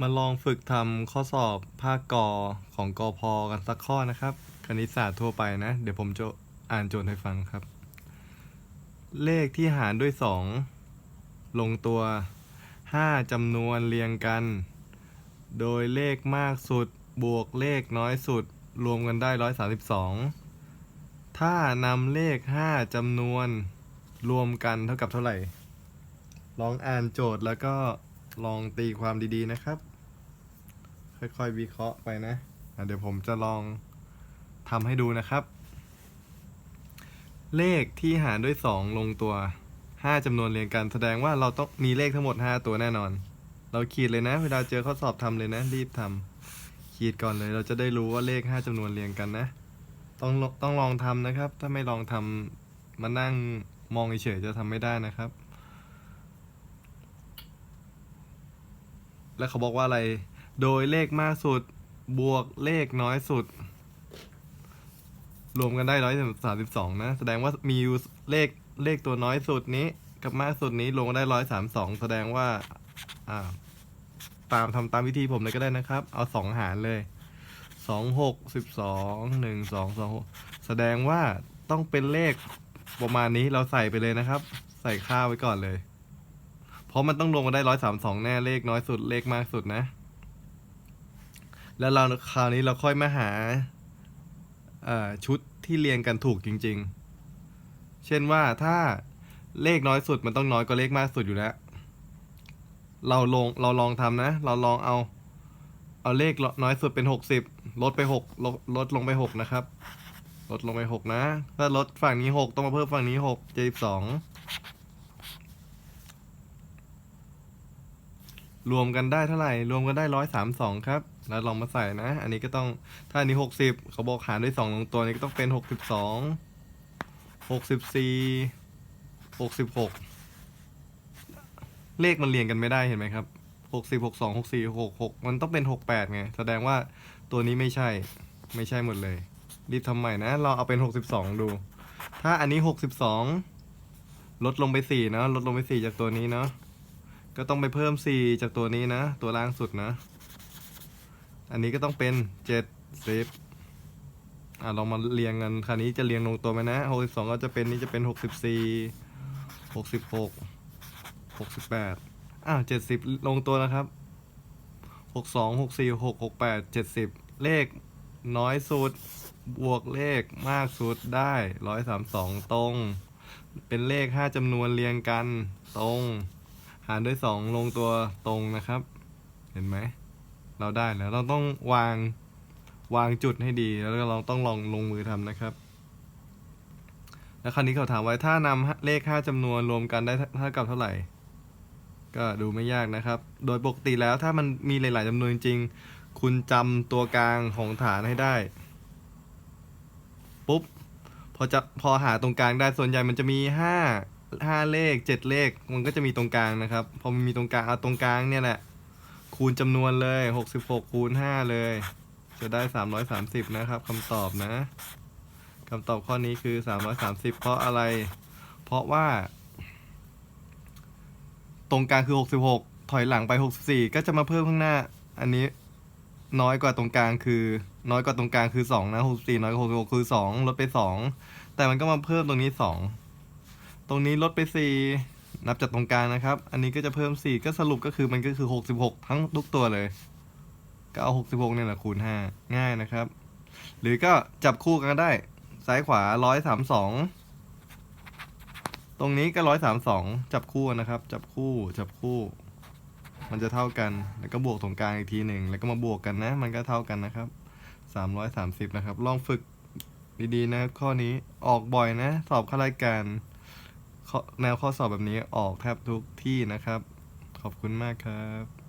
มาลองฝึกทำข้อสอบภาคกอของกอพอกันสักข้อนะครับ คณิตศาสตร์ทั่วไปนะ เดี๋ยวผมจะอ่านโจทย์ให้ฟังครับ เลขที่หารด้วยสองลงตัวห้าจำนวนเรียงกัน โดยเลขมากสุดบวกเลขน้อยสุด รวมกันได้ร้อยสาสิบสองถ้านำเลขห้าจำนวนรวมกันเท่ากับเท่าไหร่ ลองอ่านโจทย์แล้วก็ ลองตีความดีๆนะครับ ค่อยๆวิเคราะห์ไปนะเดี๋ยวผมจะลองทำให้ดูนะครับ เลขที่หารด้วย 2 ลงตัว 5จำนวนเรียงกัน แสดงว่าเราต้องมีเลขทั้งหมด 5 ตัวแน่นอน เราขีดเลยนะ เวลาเจอข้อสอบทำเลยนะ รีบทำขีดก่อนเลย เราจะได้รู้ว่าเลข 5จำนวนเรียงกันนะ ต้องต้องลองทำนะครับ ถ้าไม่ลองทำมานั่งมองเฉยๆจะทำไม่ได้นะครับ แล้วเขาบอกว่าอะไร โดยเลขมากสุด บวกเลขน้อยสุด รวมกันได้ร้อยสามสิบสองนะ แสดงว่ามีอยู่เลขเลขตัวน้อยสุดนี้ กับมากสุดนี้รวมกันได้ร้อยสามสองแสดงว่า อ่า ตามทำตามวิธีผมเลยก็ได้นะครับ เอาสองหารเลยสองหกสิบสองหนึ่งสองสองหกแสดงว่าต้องเป็นเลขประมาณนี้เราใส่ไปเลยนะครับ ใส่ค่าไว้ก่อนเลย ราะมันต้องรวมกันได้ร้อยสามสองแน่เลขน้อยสุดเลขมากสุดนะ แล้วเราคราวนี้เราค่อยมาหาชุดที่เรียงกันถูกจริง ๆ เช่นว่าถ้าเลขน้อยสุดมันต้องน้อยกว่าเลขมากสุดอยู่แล้ว เราลงเราลองทำนะ เราลองเอา เอาเลขน้อยสุดเป็นหกสิบลดไปหกลดลดลงไปหกนะครับ ลดลงไปหกนะ ถ้าลดฝั่งนี้หกต้องมาเพิ่มฝั่งนี้หกเจ็ดสอง รวมกันได้เท่าไหร่ รวมกันได้ร้อยสามสองครับ แล้วลองมาใส่นะ อันนี้ก็ต้อง ถ้าอันนี้หกสิบเขาบอกหารด้วยสองลงตัวนี้ก็ต้องเป็นหกสิบสองหกสิบสี่หกสิบหกเลขมันเรียงกันไม่ได้เห็นไหมครับหกสิบหกสองหกสี่หกหกมันต้องเป็นหกแปดไง แสดงว่าตัวนี้ไม่ใช่ ไม่ใช่หมดเลย รีบทำใหม่นะ เราเอาเป็นหกสิบสองดู ถ้าอันนี้หกสิบสองลดลงไปสี่นะลดลงไปสี่จากตัวนี้เนาะ ก็ต้องไปเพิ่ม 4 จากตัวนี้นะ ตัวล่างสุดนะ อันนี้ก็ต้องเป็น 7 10อะลองมาเรียงกันคราวนี้จะเรียงลงตัวไหมนะ62ก็จะเป็นนี่จะเป็น 64 66 68อ้าว70 ลงตัวนะครับ 62 64 6 68 70 เลขน้อยสุดบวกเลขมากสุดได้ 132 ตรง เป็นเลข 5จำนวนเรียงกันตรง หารด้วยสองลงตัวตรงนะครับ เห็นไหม เราได้แล้ว เราต้องวางวางจุดให้ดี แล้วก็เราต้องลองลงมือทำนะครับ แล้วคราวนี้เขาถามไว้ถ้านำเลขห้าจำนวนรวมกันได้เท่ากับเท่าไหร่ ก็ดูไม่ยากนะครับ โดยปกติแล้วถ้ามันมีหลาย ๆจำนวนจริง คุณจำตัวกลางของฐานให้ได้ ปุ๊บ พอจะพอหาตรงกลางได้ส่วนใหญ่มันจะมีห้า ห้าเลขเจ็ดเลขมันก็จะมีตรงกลางนะครับพอมันมีตรงกลางเอาตรงกลางเนี่ยแหละ คูณจำนวนเลยหกสิบหกคูณห้าเลย จะได้สามร้อยสามสิบนะครับคำตอบนะคำตอบข้อนี้คือสามร้อยสามสิบเพราะอะไร เพราะว่า ตรงกลางคือหกสิบหกถอยหลังไปหกสิบสี่ก็จะมาเพิ่มข้างหน้า อันนี้น้อยกว่าตรงกลางคือ น้อยกว่าตรงกลางคือสองนะหกสี่น้อยกว่าหกสิบหกคือสองลดไปสองแต่มันก็มาเพิ่มตรงนี้สอง ตรงนี้ลดไป 4 นับจากตรงกลางนะครับ อันนี้ก็จะเพิ่ม 4 ก็สรุปก็คือมันก็คือ 66 ทั้งทุกตัวเลย ก็เอา 66 เนี่ยแหละคูณ 5 ง่ายนะครับ หรือก็จับคู่กันก็ได้ ซ้ายขวา 132 ตรงนี้ก็ 132 จับคู่นะครับ จับคู่ จับคู่ มันจะเท่ากัน แล้วก็บวกตรงกลางอีกทีหนึ่ง แล้วก็มาบวกกันนะ มันก็เท่ากันนะครับ 330 นะครับ ลองฝึกดีๆนะครับข้อนี้ ออกบ่อยนะ สอบข้ารายการ แนวข้อสอบแบบนี้ออกแทบทุกที่นะครับ ขอบคุณมากครับ